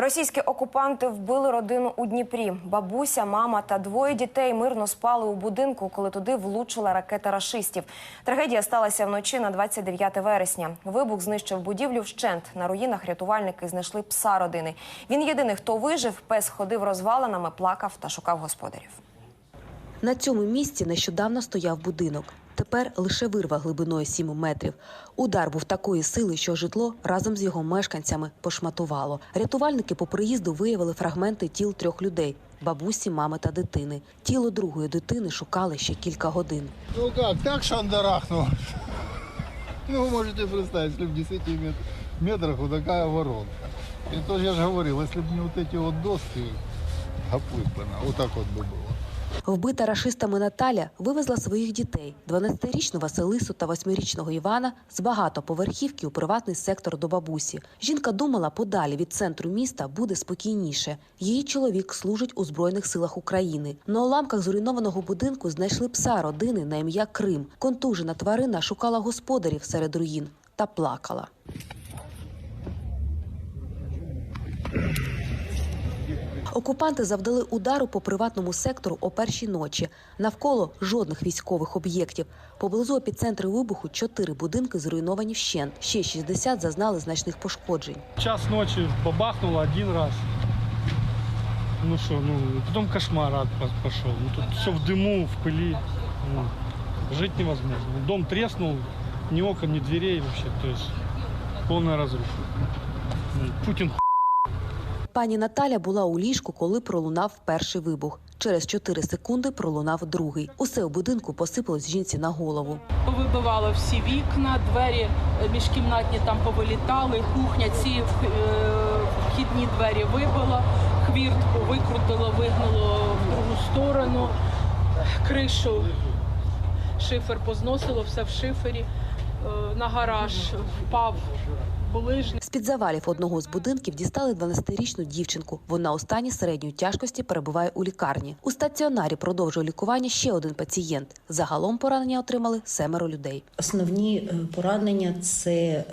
Російські окупанти вбили родину у Дніпрі. Бабуся, мама та двоє дітей мирно спали у будинку, коли туди влучила ракета рашистів. Трагедія сталася вночі на 29 вересня. Вибух знищив будівлю вщент. На руїнах рятувальники знайшли пса родини. Він єдиний, хто вижив. Пес ходив розвалинами, плакав та шукав господарів. На цьому місці нещодавно стояв будинок. Тепер лише вирва глибиною 7 метрів. Удар був такої сили, що житло разом з його мешканцями пошматувало. Рятувальники по приїзду виявили фрагменти тіл трьох людей бабусі, мами та дитини. Тіло другої дитини шукали ще кілька годин. Ну как, так шандарахнул. Ну, вы можете представить, если в 10 мет- метрах вот такая воронка. И то я же говорил, если бы не вот эти вот доски, гоплы бы она, вот так вот бы было. Вбита рашистами Наталя вивезла своїх дітей – 12-річну Василису та 8-річного Івана з багатоповерхівки у приватний сектор до бабусі. Жінка думала, подалі від центру міста буде спокійніше. Її чоловік служить у Збройних силах України. На уламках зруйнованого будинку знайшли пса родини на ім'я Крим. Контужена тварина шукала господарів серед руїн та плакала. Окупанти завдали удару по приватному сектору о першій ночі. Навколо жодних військових об'єктів. Поблизу епіцентру вибуху чотири будинки зруйновані вщент. Ще 60 зазнали значних пошкоджень. Час ночи бабахнуло один раз. Ну что, ну, потом кошмар пошел. Ну, тут все в дыму, в пыли. Ну, жить невозможно. Дом треснул, ни окон, ни дверей вообще. То есть полная разруха. Пані Наталя була у ліжку, коли пролунав перший вибух. Через 4 секунди пролунав другий. Усе у будинку посипалось жінці на голову. Повибивало всі вікна, двері е, міжкімнатні там повилітали, кухня ці е, вхідні двері вибило, хвіртку викрутило, вигнуло в другу сторону, кришу, шифер позносило, все в шифері. Е, На гараж впав булижник. З-під завалів одного з будинків дістали 12-річну дівчинку. Вона у стані середньої тяжкості перебуває у лікарні. У стаціонарі продовжує лікування ще один пацієнт. Загалом поранення отримали семеро людей. Основні е, поранення це е,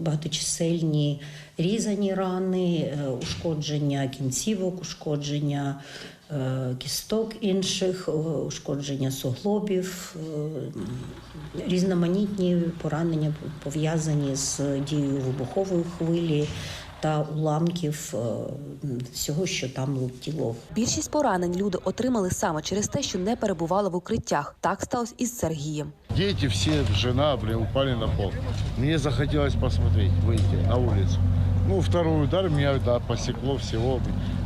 багаточисельні різані рани, е, ушкодження кінцівок, ушкодження кісток інших, е, ушкодження суглобів, е, різноманітні поранення пов'язані з дією вибухової хвилі та уламків е, всього, що там летіло Більшість поранень люди отримали саме через те, що не перебували в укриттях. Так сталося із Сергієм. Дети все, жена, бля, упали на пол. Мне захотелось посмотреть, выйти на улицу. Ну, второй удар меня, да, посекло всего.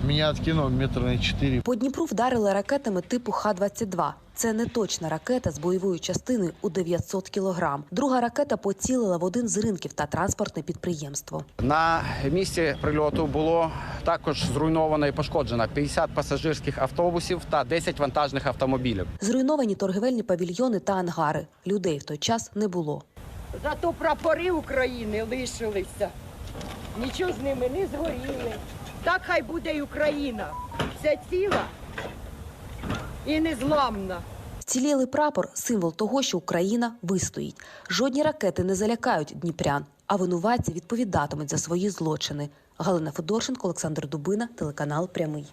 Меня откинуло метра на четыре. По Дніпру вдарили ракетами типу Х-22. Це не точна ракета з бойовою частиною у 900 кілограм. Друга ракета поцілила в один з ринків та транспортне підприємство. На місці прильоту було також зруйновано і пошкоджено 50 пасажирських автобусів та 10 вантажних автомобілів. Зруйновані торгівельні павільйони та ангари. Людей в той час не було. Зато прапори України лишилися. Нічого з ними не згоріли. Так хай буде і Україна. Вся ціла і незламна. Вцілілий прапор символ того, що Україна вистоїть. Жодні ракети не залякають дніпрян, а винуватці відповідатимуть за свої злочини. Галина Федорченко, Олександр Дубина, телеканал Прямий.